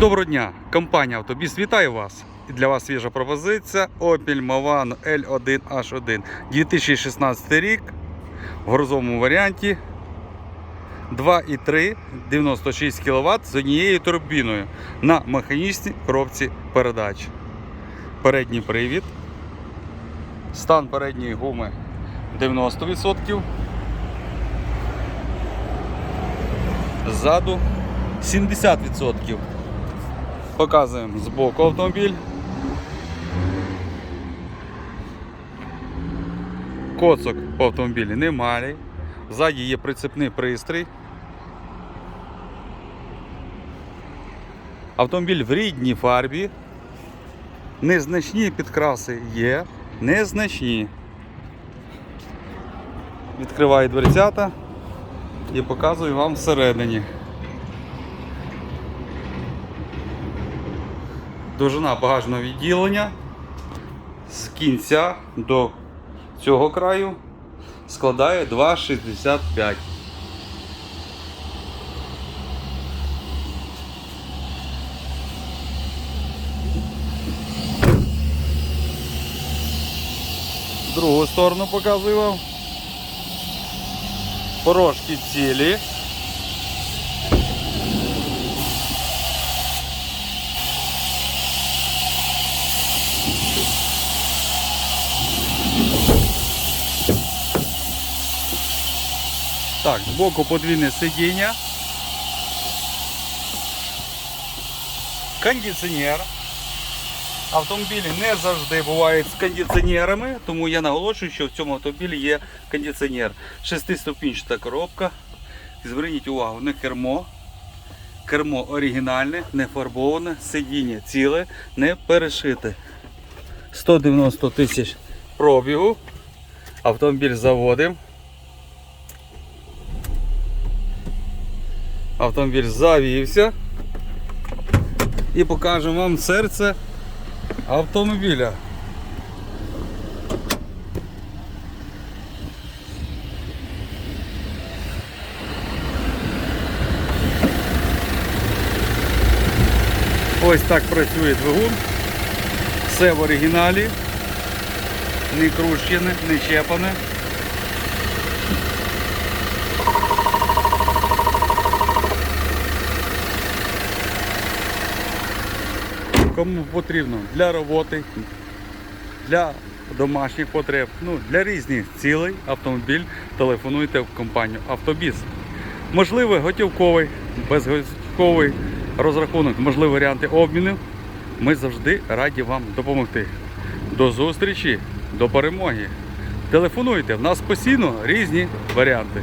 Доброго дня, компанія Автобіс вітаю вас. Для вас свіжа пропозиція Opel Movano L1H1 2016 рік в грузовому варіанті 2,3 96 кВт з однією турбіною на механічній коробці передач. Передній привід. Стан передньої гуми 90%. Ззаду 70%. Показуємо з боку автомобіль. Коцок по автомобілі немає. Ззаді є прицепний пристрій. Автомобіль в рідній фарбі. Незначні підкраси є, незначні. Відкриваю дверцята і показую вам всередині. Довжина багажного відділення з кінця до цього краю складає 2,65. Другу сторону показую вам. Порожки цілі. Так, збоку подвійне сидіння. Кондиціонер. Автомобілі не завжди бувають з кондиціонерами, тому я наголошую, що в цьому автомобілі є кондиціонер. Шестиступінчата коробка. Зверніть увагу, не кермо. Кермо оригінальне, не фарбоване, сидіння ціле, не перешите. 190 тисяч пробігу. Автомобіль заводимо. Автомобіль завівся. І покажемо вам серце автомобіля. Ось так працює двигун. Все в оригіналі. Не крущене, не чепане. Кому потрібно для роботи, для домашніх потреб, ну, для різних цілей автомобіль телефонуйте в компанію Автобіс. Можливий готівковий, безготівковий розрахунок, можливі варіанти обміну. Ми завжди раді вам допомогти. До зустрічі, до перемоги. Телефонуйте, в нас постійно різні варіанти.